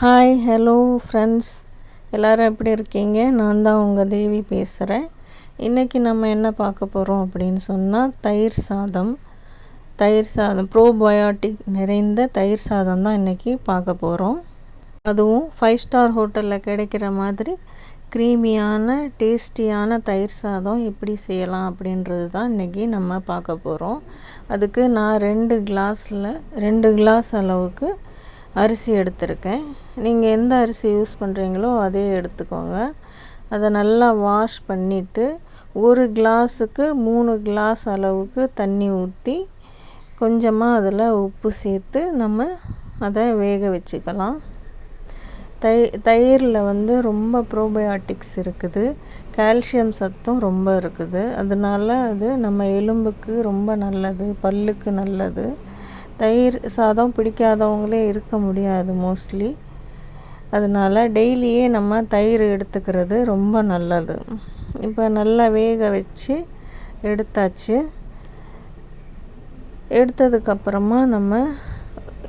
Hi hello friends எல்லோரும் எப்படி இருக்கீங்க? நான் தான் உங்கள் தேவி பேசுகிறேன் இன்றைக்கி நம்ம என்ன பார்க்க போகிறோம் அப்படின்னு சொன்னால் தயிர் சாதம். தயிர் சாதம் ப்ரோபயோட்டிக் நிறைந்த தயிர் சாதம் தான் இன்றைக்கி பார்க்க போகிறோம் அதுவும் ஃபைவ் ஸ்டார் ஹோட்டலில் கிடைக்கிற மாதிரி க்ரீமியான டேஸ்டியான தயிர் சாதம் எப்படி செய்யலாம் அப்படின்றது தான் இன்றைக்கி நம்ம பார்க்க போகிறோம் அதுக்கு நான் ரெண்டு கிளாஸில் ரெண்டு கிளாஸ் அளவுக்கு அரிசி எடுத்திருக்கேன். நீங்கள் எந்த அரிசி யூஸ் பண்ணுறீங்களோ அதே எடுத்துக்கோங்க. அதை நல்லா வாஷ் பண்ணிவிட்டு ஒரு கிளாஸுக்கு மூணு கிளாஸ் அளவுக்கு தண்ணி ஊற்றி கொஞ்சமாக அதில் உப்பு சேர்த்து நம்ம அதை வேக வச்சுக்கலாம். தை தயிரில் வந்து ரொம்ப ப்ரோபயாட்டிக்ஸ் இருக்குது. கால்சியம் சத்தும் ரொம்ப இருக்குது. அதனால அது நம்ம எலும்புக்கு ரொம்ப நல்லது பல்லுக்கு நல்லது. தயிர் சாதம் பிடிக்காதவங்களே இருக்க முடியாது மோஸ்ட்லி அதனால் டெய்லியே நம்ம தயிர் எடுத்துக்கிறது ரொம்ப நல்லது. இப்போ நல்லா வேக வச்சு எடுத்தாச்சு. எடுத்ததுக்கப்புறமா நம்ம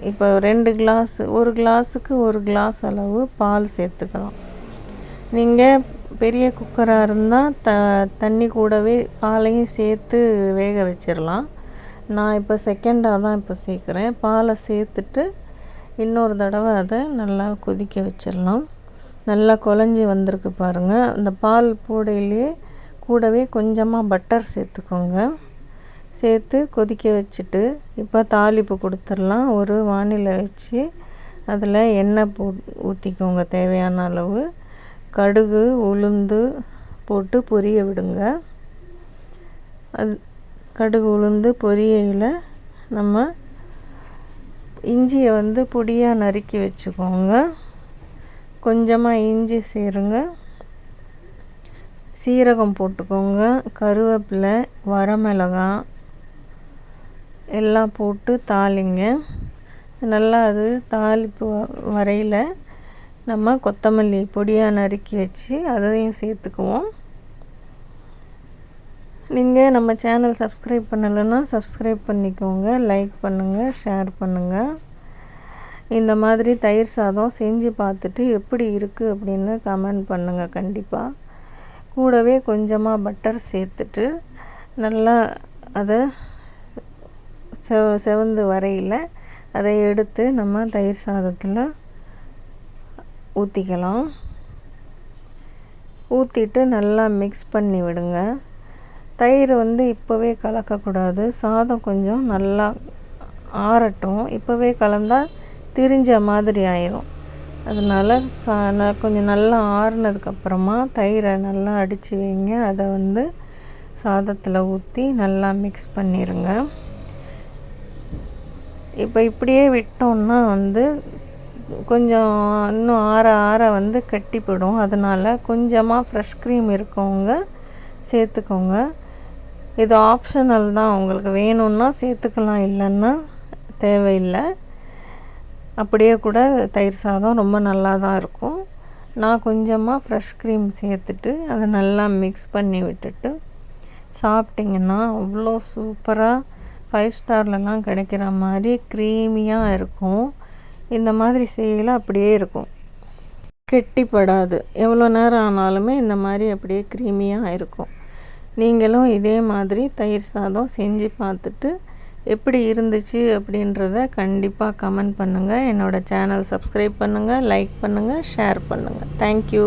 இப்போ ரெண்டு கிளாஸ் ஒரு கிளாஸுக்கு ஒரு கிளாஸ் அளவு பால் சேர்த்துக்கலாம். நீங்கள் பெரிய குக்கராக இருந்தால் த தண்ணி கூடவே பாலையும் சேர்த்து வேக வச்சிடலாம் நான் இப்போ செகண்டாக தான் இப்போ சேர்க்குறேன். பாலை சேர்த்துட்டு இன்னொரு தடவை அதை நல்லா கொதிக்க வச்சிடலாம். நல்லா குழஞ்சி வந்திருக்கு பாருங்கள் அந்த பால் போடையிலே கூடவே கொஞ்சமாக பட்டர் சேர்த்துக்கோங்க. சேர்த்து கொதிக்க வச்சுட்டு இப்போ தாளிப்பு கொடுத்துடலாம். ஒரு வானிலை வச்சு அதில் எண்ணெய் போ ஊற்றிக்கோங்க தேவையான அளவு. கடுகு உளுந்து போட்டு பொரிய விடுங்க. அது கடுகு உளுந்து பொரியையில் நம்ம இஞ்சியை வந்து பொடியாக நறுக்கி வச்சுக்கோங்க. கொஞ்சமாக இஞ்சி சேருங்க. சீரகம் போட்டுக்கோங்க. கருவேப்பிலை வரமிளகாய் எல்லாம் போட்டு தாளிங்க. நல்லா அது தாளிப்பு வரையில் நம்ம கொத்தமல்லி பொடியாக நறுக்கி வச்சு அதையும் சேர்த்துக்குவோம். நீங்கள் நம்ம சேனல் சப்ஸ்கிரைப் பண்ணலைன்னா சப்ஸ்கிரைப் பண்ணிக்கோங்க லைக் பண்ணுங்கள் ஷேர் பண்ணுங்கள் இந்த மாதிரி தயிர் சாதம் செஞ்சு பார்த்துட்டு எப்படி இருக்குது அப்படின்னு கமெண்ட் பண்ணுங்கள் கண்டிப்பாக கூடவே கொஞ்சமாக பட்டர் சேர்த்துட்டு நல்லா அதை செவ செவந்து வரையில் அதை எடுத்து நம்ம தயிர் சாதத்தில் ஊற்றிக்கலாம் ஊற்றிட்டு நல்லா மிக்ஸ் பண்ணி விடுங்க. தயிர் வந்து இப்போவே கலக்கக்கூடாது. சாதம் கொஞ்சம் நல்லா ஆறட்டும். இப்போவே கலந்தால் திரிஞ்ச மாதிரி ஆயிரும். அதனால் சா கொஞ்சம் நல்லா ஆறுனதுக்கப்புறமா தயிரை நல்லா அடித்து வைங்க. அதை வந்து சாதத்தில் ஊற்றி நல்லா மிக்ஸ் பண்ணிடுங்க இப்போ இப்படியே விட்டோம்னா வந்து கொஞ்சம் இன்னும் ஆற ஆற வந்து கட்டிப்படும். அதனால் கொஞ்சமாக ஃப்ரெஷ் க்ரீம் இருக்கவங்க சேர்த்துக்கோங்க. இது ஆப்ஷனல் தான். உங்களுக்கு வேணும்னா சேர்த்துக்கலாம். இல்லைன்னா தேவையில்லை. அப்படியே கூட தயிர் சாதம் ரொம்ப நல்லா தான் இருக்கும். நான் கொஞ்சமாக ஃப்ரெஷ் க்ரீம் சேர்த்துட்டு அதை நல்லா மிக்ஸ் பண்ணி விட்டுட்டு சாப்பிட்டிங்கன்னா அவ்வளோ சூப்பராக ஃபைவ் ஸ்டார்லலாம் கிடைக்கிற மாதிரி க்ரீமியாக இருக்கும். இந்த மாதிரி செய்யலாம் அப்படியே இருக்கும். கெட்டிப்படாது. எவ்வளோ நேரம் ஆனாலுமே இந்த மாதிரி அப்படியே க்ரீமியாக இருக்கும். நீங்களும் இதே மாதிரி தயிர் சாதம் செஞ்சு பார்த்துட்டு எப்படி இருந்துச்சு அப்படின்றத கண்டிப்பாக கமெண்ட் பண்ணுங்கள் என்னோடய சேனல் சப்ஸ்கிரைப் பண்ணுங்கள் லைக் பண்ணுங்கள் ஷேர் பண்ணுங்கள் தேங்க்யூ